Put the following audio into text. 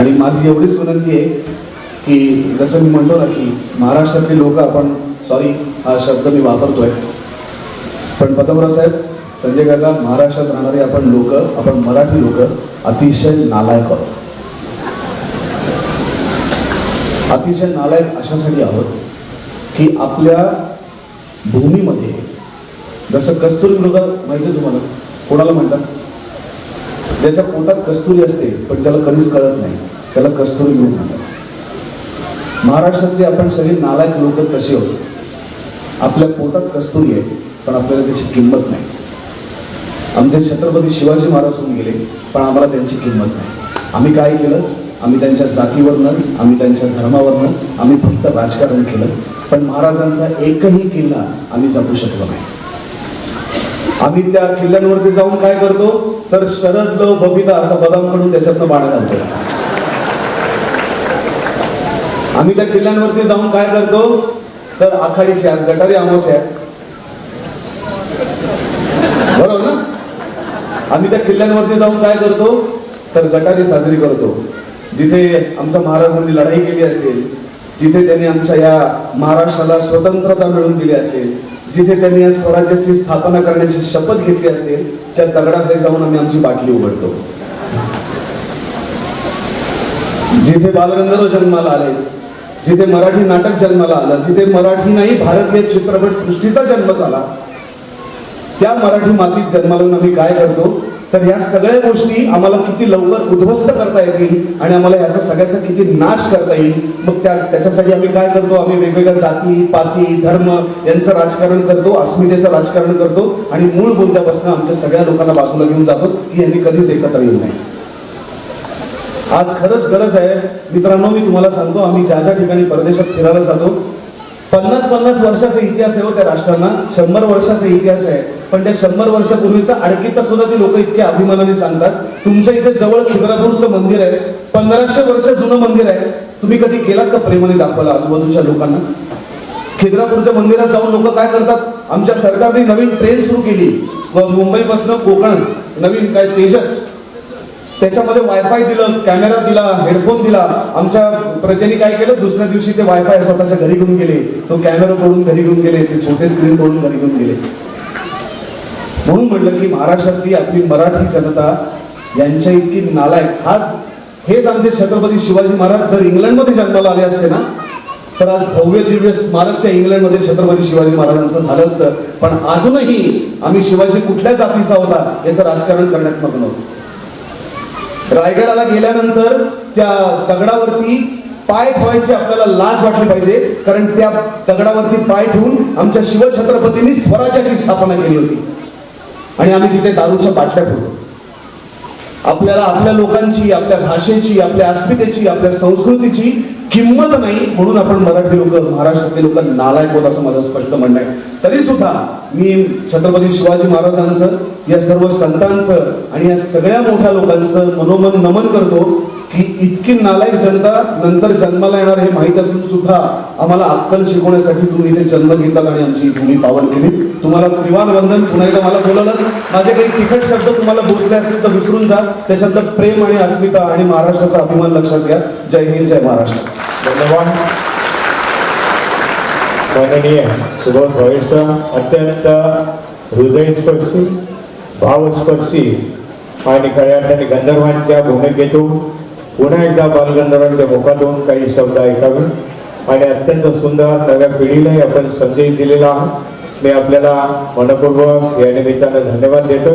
आणि माझी एवढीच विनंती आहे की जसं मी म्हणतो ना की महाराष्ट्रातली लोक आपण सॉरी हा शब्द मी वापरतोय. पण पतंगराव साहेब संजय काका महाराष्ट्रात राहणारे आपण लोक आपण मराठी लोक अतिशय नालायक आहोत. अतिशय नालायक अशासाठी आहोत की आपल्या भूमीमध्ये जसं कस्तुरी मृग माहिती आहे तुम्हाला? कोणाला म्हणतात? ज्याच्या पोटात कस्तुरी असते पण त्याला कधीच कळत नाही. त्याला कस्तुरी घेऊन म्हणतात. महाराष्ट्रातली आपण सगळी नालायक लोक तसे होतो. आपल्या पोटात कस्तुरी आहे पण आपल्याला त्याची किंमत नाही. आमचे छत्रपती शिवाजी महाराज होऊन गेले पण आम्हाला त्यांची किंमत नाही. आम्ही काय केलं? आम्ही त्यांच्या जातीवरनं आम्ही त्यांच्या धर्मावरनं आम्ही फक्त राजकारण केलं. पण महाराजांचा एकही किल्ला आम्ही जपू शकलो नाही. आम्ही त्या किल्ल्यांवरती जाऊन काय करतो? तर शरद लव बबिता असा बदामकडून त्याच्यातनं बाण घालतो. आम्ही त्या किल्ल्यांवरती जाऊन काय करतो? तर आखाडीची आज गटारी अमावस्या आहे. बरोबर ना? आम्ही त्या किल्ल्यांवरती जाऊन काय करतो? तर गटारी साजरी करतो. जिथे आमच्या महाराजांनी लढाई केली असेल जिथे त्यांनी आमच्या या महाराष्ट्राला स्वतंत्रता मिळवून दिली असेल जिथे त्यांनी या स्वराज्याची स्थापना करण्याची शपथ घेतली असेल त्या दगडाकडे जाऊन आम्ही आमची बाटली उघडतो. जिथे बालगंधर्व जन्माला आले जिथे मराठी नाटक जन्माला आलं जिथे मराठी नाही भारतीय चित्रपट सृष्टीचा जन्म झाला त्या मराठी मातीत जन्माला आम्ही काय करतो? तर या सगळ्या गोष्टी आम्हाला किती लवकर उद्ध्वस्त करता येतील आणि आम्हाला याचा सगळ्याचा किती नाश करता येईल? मग त्या त्याच्यासाठी आम्ही काय करतो? आम्ही वेगवेगळ्या जाती पाती धर्म यांचं राजकारण करतो अस्मितेचं राजकारण करतो आणि मूळ बोलत्यापासून आमच्या सगळ्या लोकांना बाजूला घेऊन जातो की यांनी कधीच एकत्र येऊ नये. आज खरंच गरज आहे. मित्रांनो मी तुम्हाला सांगतो आम्ही ज्या ज्या ठिकाणी परदेशात फिरायला जातो पन्नास पन्नास वर्षाचा इतिहास आहे हो त्या राष्ट्रांना. शंभर वर्षाचा इतिहास आहे. पण त्या शंभर वर्षापूर्वीचा अडकीता सुद्धा ते लोक इतक्या अभिमानाने सांगतात. तुमच्या इथे जवळ खिद्रापूरचं मंदिर आहे. पंधराशे वर्ष जुनं मंदिर आहे. तुम्ही कधी गेलात का प्रेमाने दाखवायला आजूबाजूच्या लोकांना? खिद्रापूरच्या मंदिरात जाऊन लोक काय करतात? आमच्या सरकारने नवीन ट्रेन सुरू केली. मुंबईपासून कोकण. नवीन काय तेजस. त्याच्यामध्ये वायफाय दिलं कॅमेरा दिला हेडफोन दिला. आमच्या प्रजेने काय केलं? दुसऱ्या दिवशी ते वायफाय स्वतःच्या घरी घेऊन गेले. तो कॅमेरा तोडून घरी घेऊन गेले. ते छोटे स्क्रीन तोडून घरी घेऊन गेले. म्हणून म्हटलं की महाराष्ट्रातली आपली मराठी जनता यांच्या इतकी नालायक. आज हेच आमचे छत्रपती शिवाजी महाराज जर इंग्लंडमध्ये जन्माला आले असते ना तर आज भव्य दिव्य स्मारक त्या इंग्लंडमध्ये छत्रपती शिवाजी महाराजांचं झालं असतं. पण अजूनही आम्ही शिवाजी कुठल्या जातीचा होता याचं राजकारण करण्यात मग्न होतो. रायगडाला गेल्यानंतर त्या दगडावरती पाय ठेवायची आपल्याला लाज वाटली पाहिजे. कारण त्या दगडावरती पाय ठेवून आमच्या शिवछत्रपतींनी स्वराज्याची स्थापना केली होती. आणि आम्ही तिथे दारूच्या बाटल्या ठेवतो. आपल्याला आपल्या लोकांची आपल्या भाषेची आपल्या अस्मितेची आपल्या संस्कृतीची किंमत नाही म्हणून आपण मराठी लोक महाराष्ट्रातले लोक नालायक होत असं माझं स्पष्ट म्हणणं आहे. तरी सुद्धा मी छत्रपती शिवाजी महाराजांचं या सर्व संतांचं आणि या सगळ्या मोठ्या लोकांचं मनोमन नमन करतो. की इतकी नालायक जनता नंतर जन्माला येणार हे माहीत असून सुद्धा आम्हाला अक्कल शिकवण्यासाठी तुम्ही इथे जन्म घेतलात आणि आमची भूमी पावन केली. तुम्हाला त्रिवान वंदन पुन्हा एकदा मला बोलवलं. माझे काही तिखट शब्द तुम्हाला बोचले असतील तर विसरून जा. त्याच्यात प्रेम आणि अस्मिता आणि महाराष्ट्राचा अभिमान लक्षात घ्या. जय हिंद जय महाराष्ट्र. धन्यवाद. माननीय सुबोध भावेचा अत्यंत हृदयस्पर्शी भावस्पर्शी आणि खऱ्या अर्थाने गंधर्वांच्या भूमिकेतून पुन्हा एकदा बालगंधर्वांच्या मुखातून काही शब्द ऐकावे आणि अत्यंत सुंदर नव्या पिढीलाही आपण संदेश दिलेला आहात मी आपल्याला मनपूर्वक या निमित्तानं धन्यवाद देतो